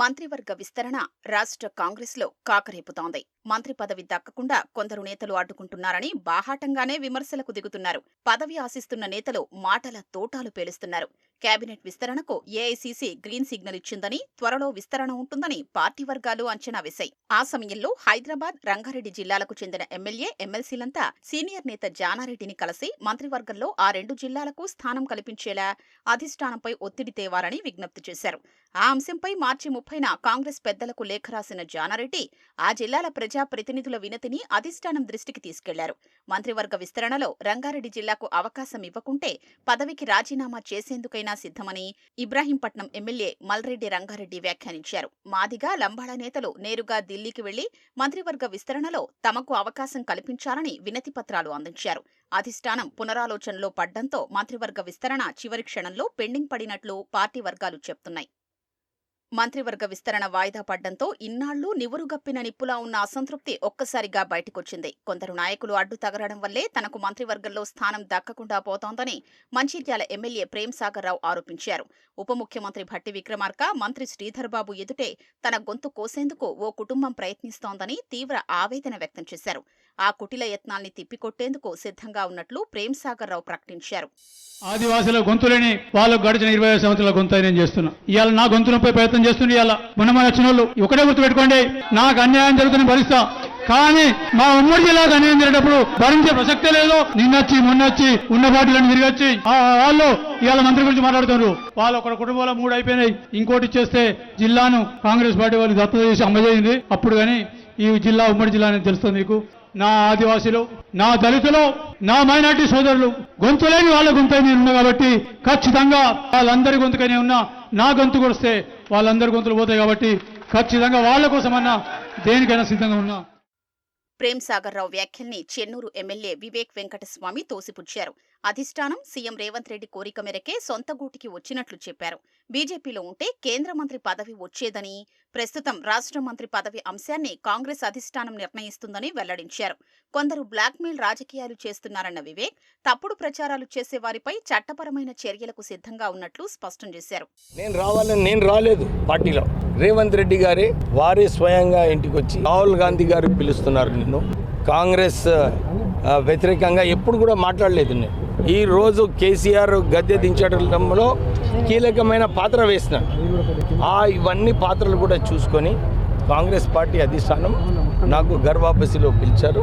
మంత్రివర్గ విస్తరణ రాష్ట్ర కాంగ్రెస్లో కాకరేపుతోంది. మంత్రి పదవి దక్కకుండా కొందరు నేతలు అడ్డుకుంటున్నారని బాహాటంగానే విమర్శలకు దిగుతున్నారు. పదవి ఆశిస్తున్న నేతలు మాటల తోటాలు పేలుస్తున్నారు. కేబినెట్ విస్తరణకు ఏఐసీసీ గ్రీన్ సిగ్నల్ ఇచ్చిందని త్వరలో విస్తరణ ఉంటుందని పార్టీ వర్గాలు అంచనా వేశాయి. ఆ సమయంలో హైదరాబాద్ రంగారెడ్డి జిల్లాలకు చెందిన ఎమ్మెల్యే ఎమ్మెల్సీలంతా సీనియర్ నేత జానారెడ్డిని కలిసి మంత్రివర్గంలో ఆ రెండు జిల్లాలకు స్థానం కల్పించేలా అధిష్టానంపై ఒత్తిడి తేవాలని విజ్ఞప్తి చేశారు. ఆ అంశంపై మార్చి ముప్పైన కాంగ్రెస్ పెద్దలకు లేఖ రాసిన జానారెడ్డి ఆ జిల్లాల ప్రజా ప్రతినిధుల వినతిని అధిష్టానం దృష్టికి తీసుకెళ్ళారు. మంత్రివర్గ విస్తరణలో రంగారెడ్డి జిల్లాకు అవకాశం ఇవ్వకుంటే పదవికి రాజీనామా చేసేందుకైనా సిద్ధమని ఇబ్రాహీంపట్నం ఎమ్మెల్యే మల్రెడ్డి రంగారెడ్డి వ్యాఖ్యానించారు. మాదిగా లంబాడ నేతలు నేరుగా ఢిల్లీకి వెళ్ళి మంత్రివర్గ విస్తరణలో తమకు అవకాశం కల్పించాలని వినతి పత్రాలు అందించారు. అధిష్టానం పునరాలోచనలో పడ్డంతో మంత్రివర్గ విస్తరణ చివరి క్షణంలో పెండింగ్ పడినట్లు పార్టీ వర్గాలు చెప్తున్నాయి. మంత్రివర్గ విస్తరణ వాయిదా పడ్డంతో ఇన్నాళ్ళు నివురుగప్పిన నిప్పులా ఉన్న అసంతృప్తి ఒక్కసారిగా బయటకొచ్చింది. కొందరు నాయకులు అడ్డు తగలడం వల్లే తనకు మంత్రివర్గంలో స్థానం దక్కకుండా పోతోందని మంచిర్యాల ఎమ్మెల్యే ప్రేమ్సాగర్ రావు ఆరోపించారు. ఉప ముఖ్యమంత్రి భట్టి విక్రమార్క మంత్రి శ్రీధర్ బాబు ఎదుటే తన గొంతు కోసేందుకు ఓ కుటుంబం ప్రయత్నిస్తోందని తీవ్ర ఆవేదన వ్యక్తం చేశారు. ఆ కుటిల యత్నాల్ని తిప్పికొట్టేందుకు సిద్ధంగా ఉన్నట్లు ప్రేమ్సాగర్ రావు ప్రకటించారు. ఆదివాసుల గొంతులేని వాళ్ళు గడిచిన ఇరవై సంవత్సరాల గొంతు నేను చేస్తున్నా. ఇవాళ నా గొంతులపై ప్రయత్నం ప్రయత్నం చేస్తున్నా ఇవాళ. మొన్న మన వచ్చిన వాళ్ళు ఒకటే గుర్తు పెట్టుకోండి నాకు అన్యాయం జరుగుతున్న భరిస్తా. కానీ మా ఉమ్మడి జిల్లాకు అన్యాయం జరిగేటప్పుడు భరించే ప్రసక్తే లేదు. నిన్నొచ్చి మొన్నొచ్చి ఉన్న పార్టీలను తిరిగొచ్చి వాళ్ళు ఇవాళ మంత్రి గురించి మాట్లాడుతున్నారు. వాళ్ళు ఒక కుటుంబంలో మూడు అయిపోయినాయి. ఇంకోటి ఇచ్చేస్తే జిల్లాను కాంగ్రెస్ పార్టీ వాళ్ళు దత్తత చేసి అమ్మజేయింది అప్పుడు కానీ ఈ జిల్లా ఉమ్మడి జిల్లా అనేది తెలుస్తుంది మీకు. నా ఆదివాసీలు నా దళితులు నా మైనార్టీ సోదరులు గొంతులేని వాళ్ళ గొంతు నేను ఉన్నా కాబట్టి ఖచ్చితంగా వాళ్ళందరి గొంతుకనే ఉన్నా నా గొంతు కొడిస్తే వాళ్ళందరి గొంతులు పోతాయి కాబట్టి ఖచ్చితంగా వాళ్ళ కోసమన్నా దేనికైనా సిద్ధంగా ఉన్నా. ప్రేమ్ సాగర్ రావు వ్యాఖ్యల్ని చెన్నూరు ఎమ్మెల్యే వివేక్ వెంకటస్వామి తోసిపుచ్చారు. అధిష్టానం సీఎం రేవంత్ రెడ్డి కోరిక మేరకే సొంత గూటికి వచ్చినట్లు చెప్పారు. బీజేపీలో ఉంటే కేంద్ర మంత్రి పదవి వచ్చేదని ప్రస్తుతం రాష్ట్ర మంత్రి పదవి అంశాన్ని కాంగ్రెస్ అధిష్టానం నిర్ణయిస్తుందని వెల్లడించారు. కొందరు బ్లాక్మెయిల్ రాజకీయాలు చేస్తున్నారన్న వివేక్ తప్పుడు ప్రచారాలు చేసే వారిపై చట్టపరమైన చర్యలకు సిద్ధంగా ఉన్నట్లు స్పష్టం చేశారు. నేను రావాలని నేను రాలేదు పార్టీలో. రేవంత్ రెడ్డి గారే వారే స్వయంగా ఇంటికి వచ్చి రాహుల్ గాంధీ గారు పిలుస్తున్నారు నిన్ను. కాంగ్రెస్ వ్యతిరేకంగా ఎప్పుడు కూడా మాట్లాడలేదు నేను ఈరోజు కేసీఆర్ గద్దె దించడంలో కీలకమైన పాత్ర వేసినాడు. ఆ ఇవన్నీ పాత్రలు కూడా చూసుకొని కాంగ్రెస్ పార్టీ అధిష్టానం నాకు గర్వాపసిలో పిలిచారు.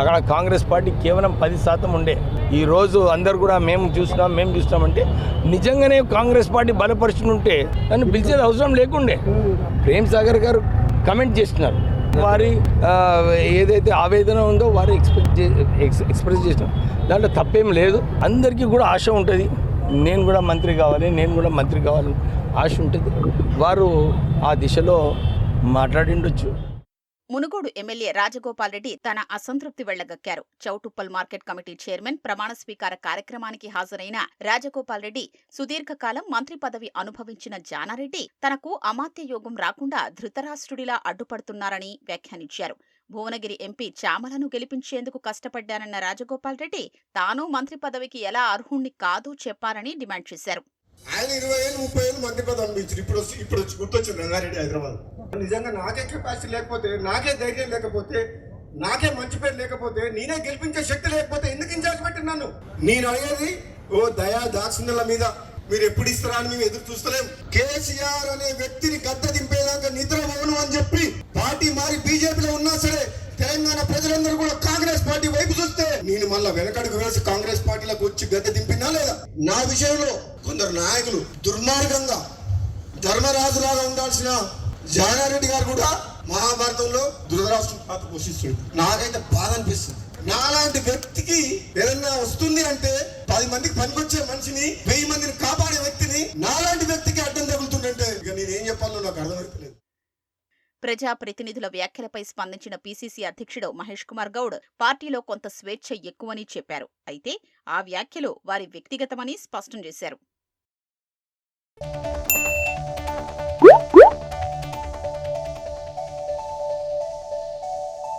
అక్కడ కాంగ్రెస్ పార్టీ కేవలం పది శాతం ఉండే. ఈ రోజు అందరు కూడా మేము చూసినాం మేము చూసినామంటే నిజంగానే కాంగ్రెస్ పార్టీ బలపరుచుకుంటే నన్ను పిలిచేది అవసరం లేకుండే. ప్రేమ్ సాగర్ గారు కమెంట్ చేస్తున్నారు. వారి ఏదైతే ఆవేదన ఉందో వారు ఎక్స్పెక్ట్ ఎక్స్- ఎక్స్ప్రెస్ చేసినారు దాంట్లో తప్పేం లేదు. అందరికీ కూడా ఆశ ఉంటుంది. నేను కూడా మంత్రి కావాలి నేను కూడా మంత్రి కావాలని ఆశ ఉంటుంది. వారు ఆ దిశలో మాట్లాడిండొచ్చు. మునుగోడు ఎమ్మెల్యే రాజగోపాల్ రెడ్డి తన అసంతృప్తి వెళ్ళగక్కారు. చౌటుప్పల్ మార్కెట్ కమిటీ చైర్మన్ ప్రమాణ స్వీకార కార్యక్రమానికి హాజరైన రాజగోపాల్ రెడ్డి సుదీర్ఘకాలం మంత్రి పదవి అనుభవించిన జానారెడ్డి తనకు అమాత్య యోగం రాకుండా ధృతరాష్ట్రుడిలా అడ్డుపడుతున్నారని వ్యాఖ్యానించారు. భువనగిరి ఎంపీ చామలను గెలిపించేందుకు కష్టపడ్డానన్న రాజగోపాల్ రెడ్డి తాను మంత్రి పదవికి ఎలా అర్హుణ్ణి కాదో చెప్పారని డిమాండ్ చేశారు. ఆయన ఇరవై ఏళ్ళు ముప్పై ఏళ్ళు మంత్రి పదవి అనిపించారు ఇప్పుడు వచ్చి ఇప్పుడు వచ్చి గుర్తొచ్చింది రంగారెడ్డి హైదరాబాద్. నిజంగా నాకే కెపాసిటీ లేకపోతే నాకే ధైర్యం లేకపోతే నాకే మంచి పేరు లేకపోతే నేనే గెలిపించే శక్తి లేకపోతే ఎందుకు ఇన్ఛార్జ్ పెట్టినాను నేను అడిగేది ఓ దయా దాక్షిణ్యాల మీద మీరు ఎప్పుడు ఇస్తారా అని మేము ఎదురు చూస్తలేం. కేసీఆర్ అనే వ్యక్తిని గద్దె దింపేదాకా నిద్ర పోను అని చెప్పి పార్టీ మారి బీజేపీలో ఉన్నా సరే తెలంగాణ ప్రజలందరూ కూడా కాంగ్రెస్ పార్టీ వైపు చూస్తే నేను మళ్ళా వెనకడుగు వేసి కాంగ్రెస్ పార్టీలకు వచ్చి గద్దె దింపినా లేదా? నా విషయంలో కొందరు నాయకులు దుర్మార్గంగా ధర్మరాజులాగా ఉండాల్సిన జానారెడ్డి గారు కూడా మహాభారతంలో దురదరాష్ట్ర పాత్ర పోషిస్తుంది నాకైతే బాధ అనిపిస్తుంది. నాలాంటి వ్యక్తికి ఏదన్నా వస్తుంది అంటే పది మందికి పనికొచ్చే మనిషిని వెయ్యి మంది కాపాడే వ్యక్తిని నాలాంటి వ్యక్తికి అడ్డం తగులుతుందంటే ఇక నేనేం చెప్పాలో నాకు అర్థమవుతలేదు ప్రజాప్రతినిధుల వ్యాఖ్యలపై స్పందించిన పీసీసీ అధ్యక్షుడు మహేష్ కుమార్ గౌడ్ పార్టీలో కొంత స్వేచ్ఛ ఎక్కువని చెప్పారు. అయితే ఆ వ్యాఖ్యలు వారి వ్యక్తిగతమని స్పష్టం చేశారు.